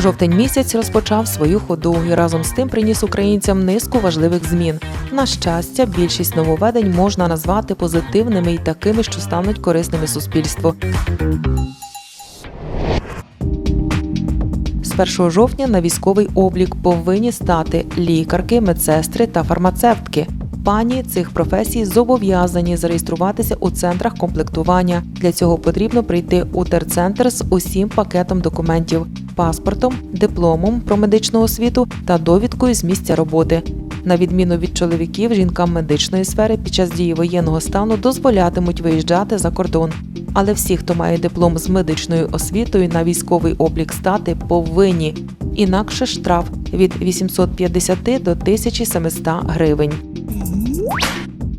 Жовтень місяць розпочав свою ходу і разом з тим приніс українцям низку важливих змін. На щастя, більшість нововведень можна назвати позитивними і такими, що стануть корисними суспільству. З 1 жовтня на військовий облік повинні стати лікарки, медсестри та фармацевтки. Пані цих професій зобов'язані зареєструватися у центрах комплектування. Для цього потрібно прийти у терцентр з усім пакетом документів, паспортом, дипломом про медичну освіту та довідкою з місця роботи. На відміну від чоловіків, жінкам медичної сфери під час дії воєнного стану дозволятимуть виїжджати за кордон. Але всі, хто має диплом з медичною освітою на військовий облік стати, повинні. Інакше штраф від 850 до 1700 гривень.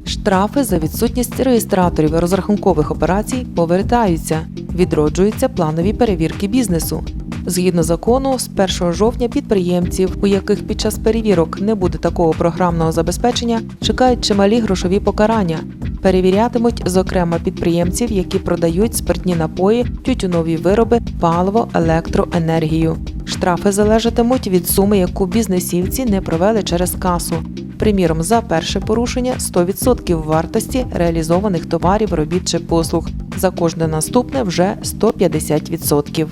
Штрафи за відсутність реєстраторів розрахункових операцій повертаються, відроджуються планові перевірки бізнесу. Згідно закону, з 1 жовтня підприємців, у яких під час перевірок не буде такого програмного забезпечення, чекають чималі грошові покарання. Перевірятимуть, зокрема, підприємців, які продають спиртні напої, тютюнові вироби, паливо, електроенергію. Штрафи залежатимуть від суми, яку бізнесівці не провели через касу. Приміром, за перше порушення 100% вартості реалізованих товарів, робіт чи послуг. За кожне наступне вже 150%.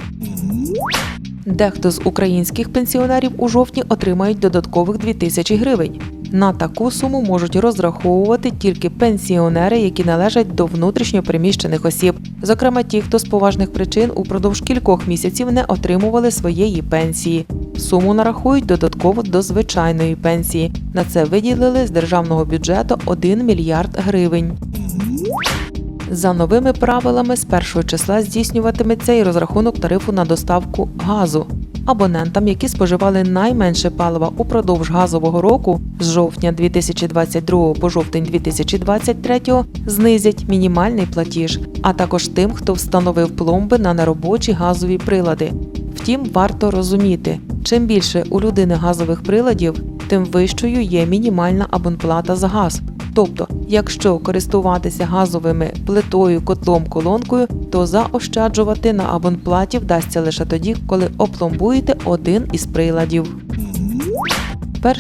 Дехто з українських пенсіонерів у жовтні отримають додаткових 2000 гривень. На таку суму можуть розраховувати тільки пенсіонери, які належать до внутрішньо переміщених осіб, зокрема ті, хто з поважних причин упродовж кількох місяців не отримували своєї пенсії. Суму нарахують додатково до звичайної пенсії. На це виділили з державного бюджету 1 мільярд гривень. За новими правилами з першого числа здійснюватиметься і розрахунок тарифу на доставку газу. Абонентам, які споживали найменше палива упродовж газового року з жовтня 2022 по жовтень 2023 знизять мінімальний платіж, а також тим, хто встановив пломби на неробочі газові прилади. Втім, варто розуміти, чим більше у людини газових приладів, тим вищою є мінімальна абонплата за газ. Тобто, якщо користуватися газовими плитою, котлом, колонкою, то заощаджувати на абонплаті вдасться лише тоді, коли опломбуєте один із приладів.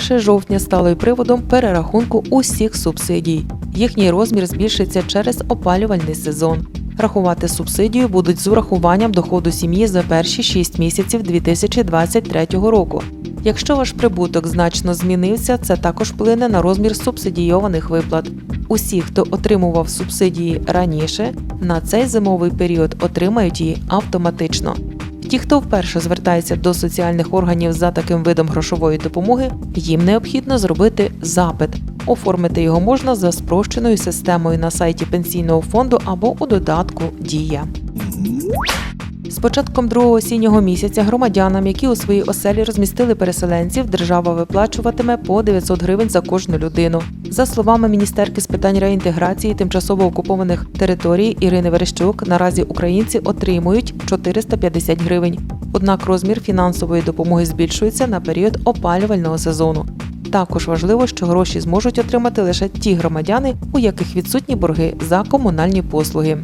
1 жовтня стало й приводом перерахунку усіх субсидій. Їхній розмір збільшиться через опалювальний сезон. Рахувати субсидію будуть з урахуванням доходу сім'ї за перші 6 місяців 2023 року. Якщо ваш прибуток значно змінився, це також вплине на розмір субсидійованих виплат. Усі, хто отримував субсидії раніше, на цей зимовий період отримають її автоматично. Ті, хто вперше звертається до соціальних органів за таким видом грошової допомоги, їм необхідно зробити запит. Оформити його можна за спрощеною системою на сайті пенсійного фонду або у додатку Дія. З початком другого осіннього місяця громадянам, які у своїй оселі розмістили переселенців, держава виплачуватиме по 900 гривень за кожну людину. За словами міністерки з питань реінтеграції тимчасово окупованих територій Ірини Верещук, наразі українці отримують 450 гривень. Однак розмір фінансової допомоги збільшується на період опалювального сезону. Також важливо, що гроші зможуть отримати лише ті громадяни, у яких відсутні борги за комунальні послуги.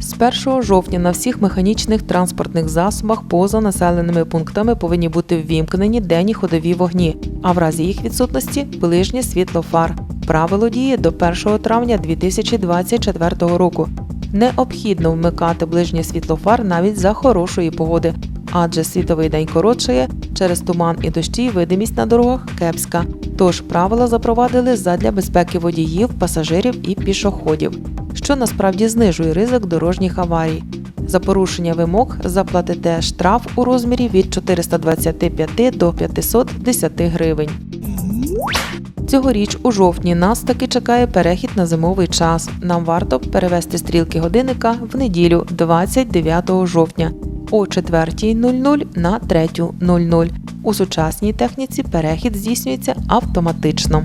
З 1 жовтня на всіх механічних транспортних засобах поза населеними пунктами повинні бути ввімкнені денні ходові вогні, а в разі їх відсутності ближнє світло фар. Правило діє до 1 травня 2024 року. Необхідно вмикати ближнє світло фар навіть за хорошої погоди, адже світовий день коротшає, через туман і дощі видимість на дорогах кепська. Тож правила запровадили задля безпеки водіїв, пасажирів і пішоходів, що насправді знижує ризик дорожніх аварій. За порушення вимог заплатите штраф у розмірі від 425 до 510 гривень. Цьогоріч у жовтні нас таки чекає перехід на зимовий час. Нам варто перевести стрілки годинника в неділю 29 жовтня о 4.00 на 3.00. У сучасній техніці перехід здійснюється автоматично.